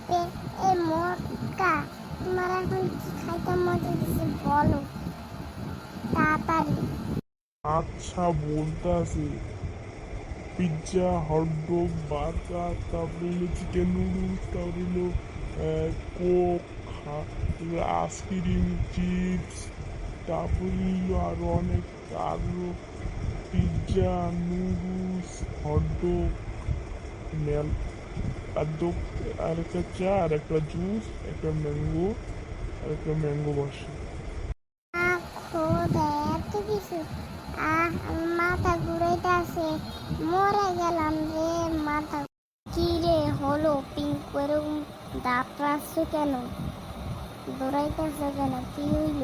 Pay- এ মোটকা তোমার এখন কি খাইতে মজা দিছে বলো তাড়াতাড়ি আচ্ছা বলতাছি পিৎজা হটডগ বার্গার তারপরে হলো চিকেন নুডলস তারপরে হলো কোক আইসক্রিম চিপস তারপরে হলো আরও অনেক, আরও পিৎজা নুডলস হটডগ আর দো- আর একটা চা আর একটা জুস একটা ম্যাঙ্গো আর একটা ম্যাঙ্গো বসে এত কিছু আহ মাথা ঘুরাইতেছে মরে গেলাম রে মাথা কি রে হলো পিঙ্ক এরকম দাঁত রাখছো কেন দৌড়াইতেছে কেন কি হইল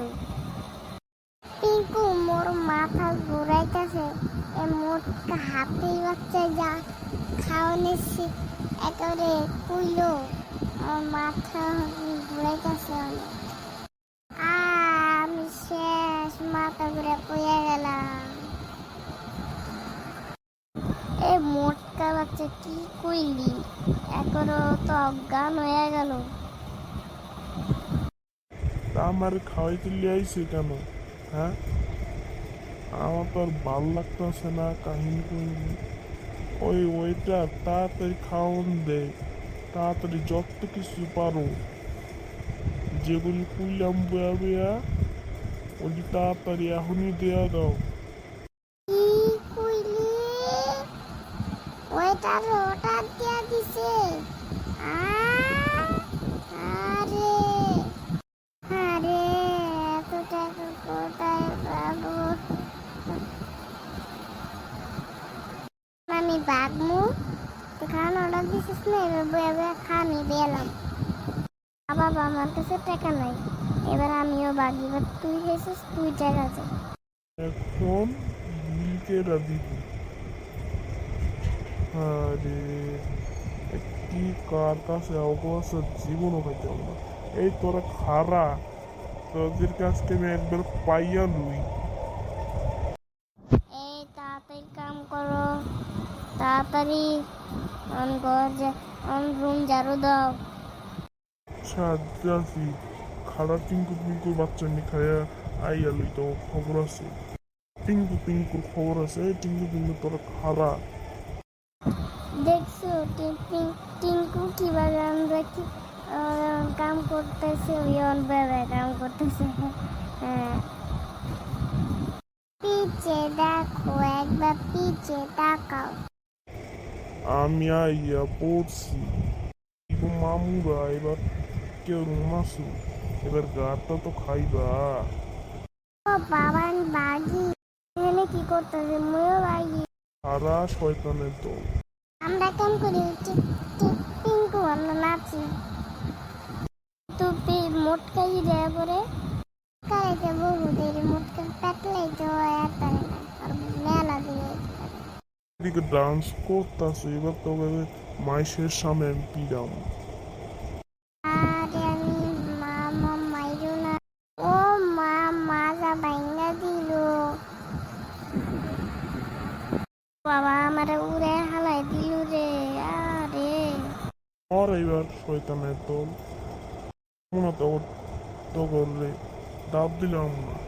পিঙ্কু, মোর মাথা ঘুরাইতেছে। এ মোটকা হাতে বাচ্চা যা খাওয়ানিছি একেবারে কুইলো মাথা ঘুরাইতেছে অনেক। আমি শেষ মাথা ঘুরে পড়ে গেলাম। এ মোটকা বাচ্চা কি কইলি? এখনও তো অজ্ঞান হয়ে গেল। আমার খাওয়াইতে লিয়ে কেন? হ্যাঁ? আমার তো আর ভালো লাগতেছে না, কাহিনী ওই ওইটা তাড়াতাড়ি খাওয়ান দে, তাড়াতাড়ি যত কিছু পারো। যেগুলি কুইলাম বয়া বয়া ওই তাড়াতাড়ি এখনই দেয়া দাও। ওইটা ওটা দিয়া দিছে আহ, আরে আরে এত টাকা কোথায় পাবো আমি বাগমু খান অর্ডার দিছিস না? এবার বাবা আমার কাছে টাকা নাই। এবার আমিও বাগি এবার তুই খেয়েছিস তুই টাকা আছে এখন বিলকেরা দিব আরে কাছে না। এই তোরা খারা, তোদের কাছকে আমি একবার পাইয়া লুই এই তাড়াতাড়ি কাম করো তাড়াতাড়ি অন অন রুম ঝাড়ু দাও। আচ্ছা যাচ্ছি খারা টিঙ্কু পিঙ্কুর বাচ্চা নি খাইয়া আইয়া লুই তো খবর আছে। টিঙ্কু পিঙ্কুর খবর আছে টিঙ্কু পিঙ্কু তোরা খারা দেখছ টিঙ্কু টিঙ্কু কীভাবে আমরা কি কাম করতেছে ওই অনভাবে কাম করতেছে। হ্যাঁ। পিছে দেখো একবার পিছে তাকাও। আমি আইয়া পড়ছি ইবো মামুরা এবার কেউ মাসু এবার গাটা তো খাইবা বাবান বাগি এখানে কি করতেছে ময়ও বাগি সারা শয়তানের দল আমরা কেন করি টি- টি- টিঙ্কু আমরা নাচি তুই মোটকাই দেয়া পরে কাইতে বহু দেরি মোটকা পেটলাই তো আর পারে না আর মেলা দিয়ে এদিকে ডান্স করতেছে এবার তো মাইসের সামনে আমি পিরাম। বাবা আমার উড়ে হালাই দিল রে আরে। আর এবার শয়তানের দল। মনে তো তো করলে ডাব দিলাম না।